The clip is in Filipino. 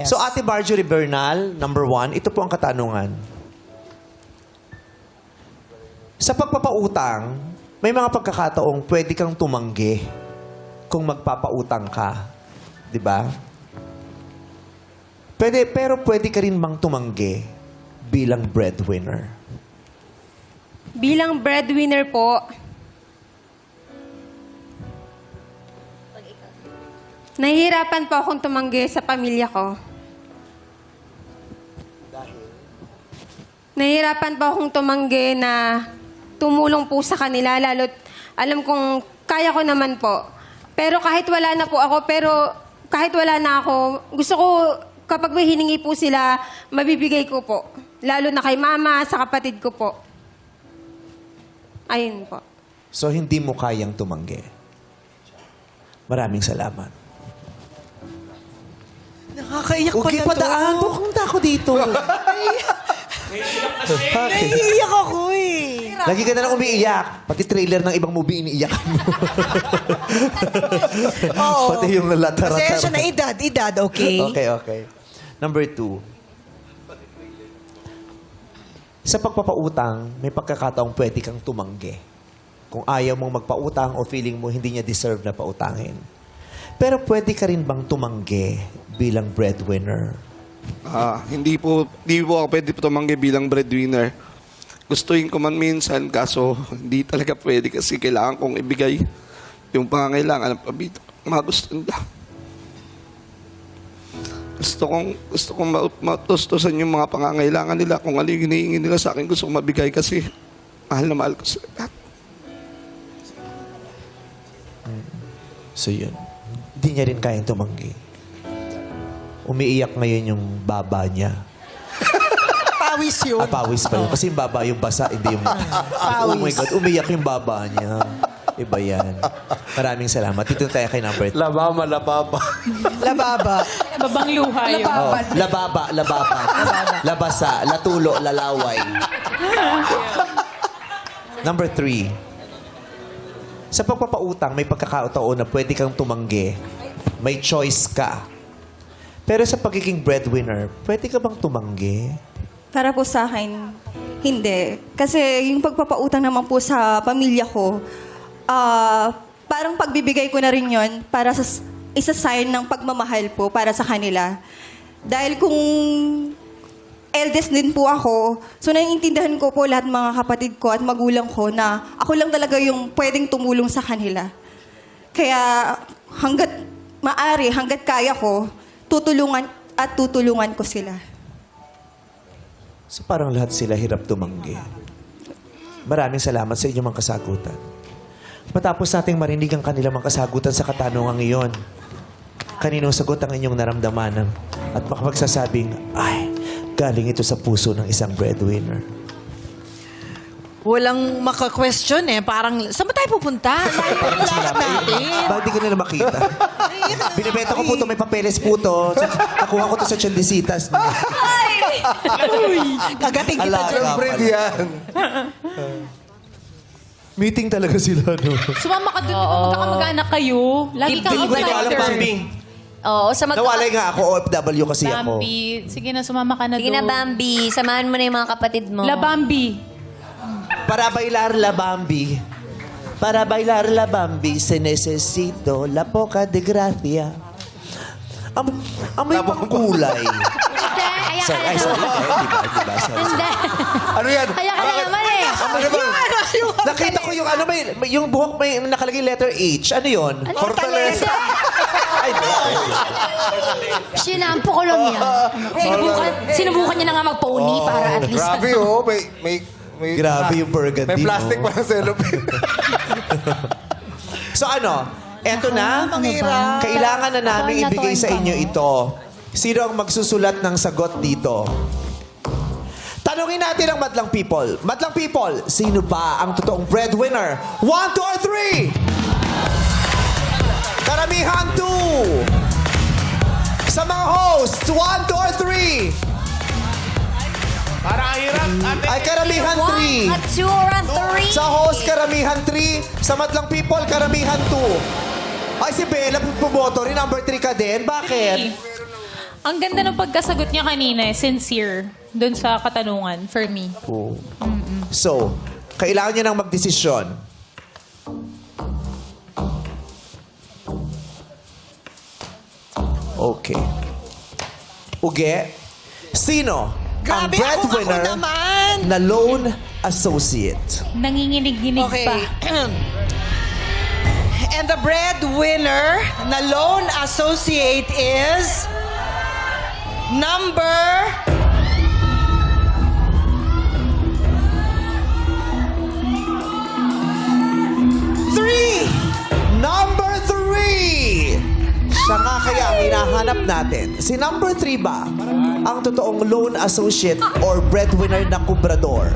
So, Ate Marjorie Bernal, number one, ito po ang katanungan. Sa pagpapautang, may mga pagkakataong pwede kang tumanggi kung magpapautang ka. Di ba? Pwede, pero pwede ka rin bang tumanggi bilang breadwinner? Bilang breadwinner po, nahihirapan po akong tumanggi sa pamilya ko. Nahihirapan po akong tumanggi na tumulong po sa kanila, lalo't alam kong kaya ko naman po. Pero kahit wala na po ako, pero kahit wala na ako, gusto ko kapag may hiningi po sila, mabibigay ko po. Lalo na kay mama, sa kapatid ko po. Ayun po. So, hindi mo kayang tumanggi. Maraming salamat. Nakakaiyak ko na to. Bukang ako dito. Bakit? Naiiyak ako eh. Lagi ka na lang umiiyak. Pati trailer ng ibang movie iniiyak mo. Oo. Pati yung latara Pasensya na edad, edad, okay? Okay, okay. Number two. Sa pagpapautang, may pagkakataong pwede kang tumanggi. Kung ayaw mong magpautang o feeling mo hindi niya deserve na pautangin. Pero pwede ka rin bang tumanggi bilang breadwinner? Ah, hindi po, hindi po ako pwede po tumanggi bilang breadwinner. Gustuin ko man minsan, kaso hindi talaga pwede kasi kailangan kong ibigay yung pangangailangan ng pabito. Mga gusto nila. Gusto kong, gusto kong ma- matustusan yung mga pangangailangan nila. Kung ano yung hinihingi nila sa akin, gusto kong mabigay kasi mahal na mahal ko sila. lahat. So yun. Hindi niya rin kayang tumanggi. Umiiyak ngayon yung baba niya. Pawis yun. Ah, pawis pa yun. Kasi yung baba, yung basa, hindi yung... Oh my God, umiyak yung baba niya. Iba yan. Maraming salamat. Dito tayo kay number three. Labama, lababa. Lababa. Babang luha yun. Oh, lababa, lababa. Labasa, latulo, lalaway. Number three. Sa pagpapautang, may pagkakataon na pwede kang tumanggi. May choice ka. Pero sa pagiging breadwinner, pwede ka bang tumanggi? Para po sa akin, hindi. Kasi yung pagpapautang naman po sa pamilya ko, ah, parang pagbibigay ko na rin yon para sa isa sign ng pagmamahal po para sa kanila. Dahil kung eldest din po ako, so naiintindihan ko po lahat mga kapatid ko at magulang ko na ako lang talaga yung pwedeng tumulong sa kanila. Kaya hanggat maari, hanggat kaya ko, tutulungan at tutulungan ko sila. So parang lahat sila hirap tumanggi. Maraming salamat sa inyong mga kasagutan. Matapos nating marinig ang kanilang mga kasagutan sa katanungan ngayon, kaninong sagot ang inyong naramdaman at makapagsasabing, ay, galing ito sa puso ng isang breadwinner. Walang maka-question eh. Parang, saan ba tayo pupunta? Layo lakad natin. Bakit di ko nila makita? Binibenta ko po ito, may papeles po ito. Nakuha ko ito sa Chandisitas. Kagating kita Alaga dyan. Bread yan. Meeting talaga sila, no? Sumama ka dun, oh. magkakamag-anak kayo. Lagi kang Hindi ko na alam outsider. Bambi. Oo, sa mag- Nawalay nga ako, OFW kasi ako. Bambi. Sige na, sumama ka na Sige doon. na, Bambi. Samahan mo na yung mga kapatid mo. La Bambi. Para bailar la Bambi. Para bailar la Bambi, se necesito la poca de gracia. Am amoy pang kulay. Hindi, kaya ka Sorry, na ay, sorry. naman. Eh, diba, diba, sorry. Hindi. Ano yan? Kaya ka na naman eh. Ano ba? Nakita ko yung ano, may, may- yung buhok may nakalagay letter H. Ano yun? Fortaleza. Ay, Sinampo ko lang yan. Sinubukan, sinubukan niya na nga mag-pony para at least. Grabe oh. May, may, may, Grabe yung burgundy, May plastic pa ng cellophane. So ano, eto na. Kailangan na namin Ako, ibigay sa inyo ito. Sino ang magsusulat ng sagot dito? Tanungin natin ang Madlang People. Madlang People, sino ba ang totoong breadwinner? One, two, or three? Karamihan, two. Sa mga hosts, one, two, or three? Parang hirap. Ay, karamihan, three. One, a two, or a three. Sa host, karamihan 3. Sa madlang people, karamihan 2. Ay, si Bella, pumoto rin. Number 3 ka din. Bakit? Ang ganda ng pagkasagot niya kanina, eh, sincere, dun sa katanungan, for me. Oo. So, kailangan niya nang magdesisyon. Okay. Uge, sino ang Grabe, ako, ako breadwinner naman. na loan associate? Nanginginig-ginig Okay. pa. And the breadwinner na loan associate is number Three! Number three! Siya nga kaya ang hinahanap natin. Si number three ba ang totoong loan associate or breadwinner na kubrador?